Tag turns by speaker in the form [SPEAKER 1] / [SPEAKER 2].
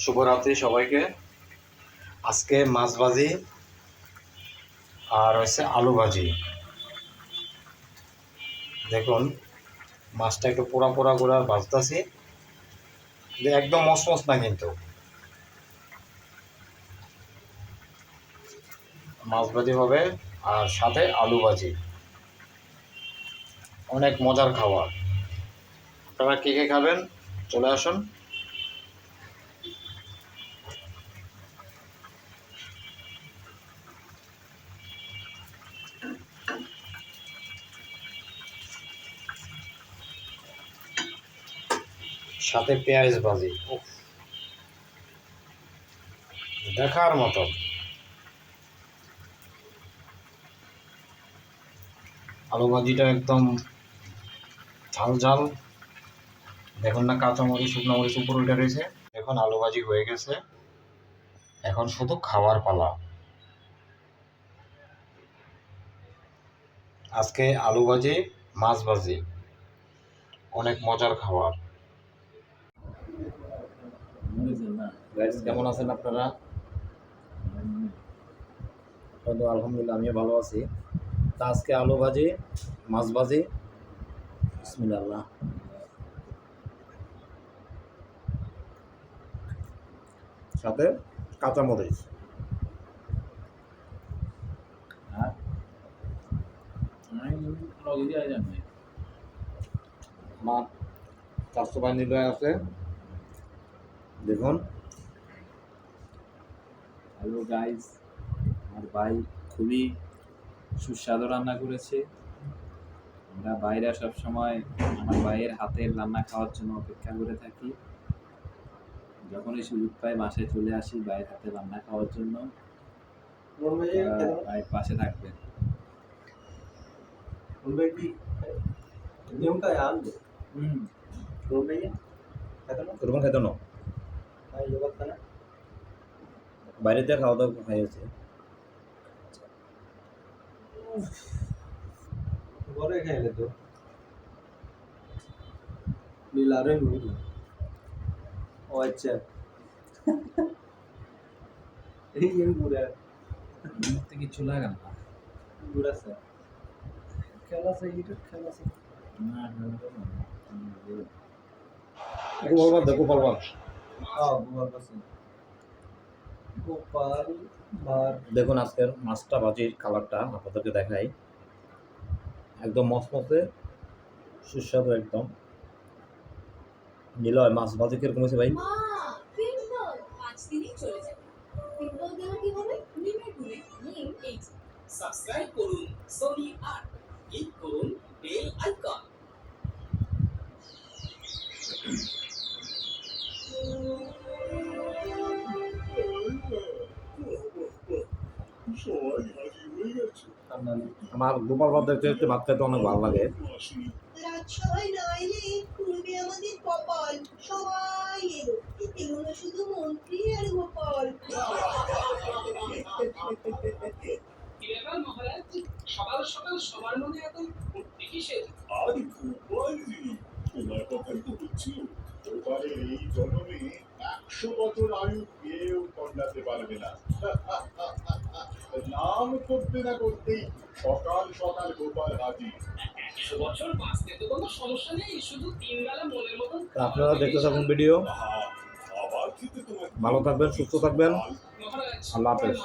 [SPEAKER 1] শুভরাত্রি সবাইকে। আজকে মাছ ভাজি আর হচ্ছে আলু ভাজি। দেখুন, মাছটা একটু পোড়া পোড়া করে ভাজতেছি। একদম মসমস না কিন্তু। মাছ ভাজি হবে আর সাথে আলু ভাজি। অনেক মজার খাবার। আপনারা কে কে খাবেন? চলে আসুন। সাথে পেঁয়াজ ভাজি। দেখার মতো। আলু ভাজিটা একদম ঝাল ঝাল। দেখুন না কাঁচা মরিচ, শুকনো মরিচ উপর উঠে রয়েছে। এখন আলু ভাজি হয়ে গেছে। এখন শুধু খাওয়ার পালা। আজকে আলু ভাজি, মাছ ভাজি। অনেক মজার খাবার। গাইজ কেমন আছেন আপনারা? তো আলহামদুলিল্লাহ আমিও ভালো আছি। তা আজকে আলু ভাজি মাছ ভাজি। বিসমিল্লাহ। সাথে কাঁচামরিচ। আর আমার চারশো বাহিনী আছে। দেখুন।
[SPEAKER 2] হ্যালো গাইস আমার ভাই খুবই সুস্বাদু রান্না করেছে। আমরা বাইরে সব সময় আমার ভাইয়ের হাতের রান্না খাওয়ার জন্য অপেক্ষা করে থাকি। যখনই সুযোগ পাই বাসায় চলে আসি ভাইয়ের হাতে রান্না খাওয়ার জন্য। ভাই পাশে থাকবেন। হুম।
[SPEAKER 1] এরকম খেতে না। বাইরেতে খাওয়া দাওয়া খাইয়েছে
[SPEAKER 3] ঘরে খাইলে তো লীলারে ও আচ্ছা এই যে
[SPEAKER 2] মুখতে কিছু লাগে না
[SPEAKER 3] বুড়া স্যার খেলা সে এটা খেলা সে
[SPEAKER 2] না।
[SPEAKER 1] গোপাল দেখো গোপাল
[SPEAKER 3] হ্যাঁ গোপাল বার
[SPEAKER 1] দেখুন আজকের মাছটা ভাজির কালারটা আপনাদেরকে দেখাই। একদম মসমসে সুস্বাদু একদম। নিলয়, মাছ ভাজি কীরকম হয়েছে ভাই।
[SPEAKER 4] সাবস্ক্রাইব করুন সোনি আট ক্লিক করুন বেল আইকন
[SPEAKER 1] আমার গোপাল ভাত দেখতে দেখতে ভাত খেতে অনেক ভালো লাগে।
[SPEAKER 4] সকাল সকাল সবার মনে এত কিসের?
[SPEAKER 5] আর তোমার তো গোপালের এই জন্মে একশো বছর আয়ু কেউ কন্যাতে পারবে না। নাম করতে না করতেই সকাল সকাল গোপাল হাজির।
[SPEAKER 4] একশো বছর বাঁচতে তো কোনো সমস্যা নেই শুধু তিন বেলা মনের মতন
[SPEAKER 1] তা আপনারা দেখতে থাকুন ভিডিও ভালো থাকবেন সুস্থ থাকবেন। আল্লাহ হাফেজ।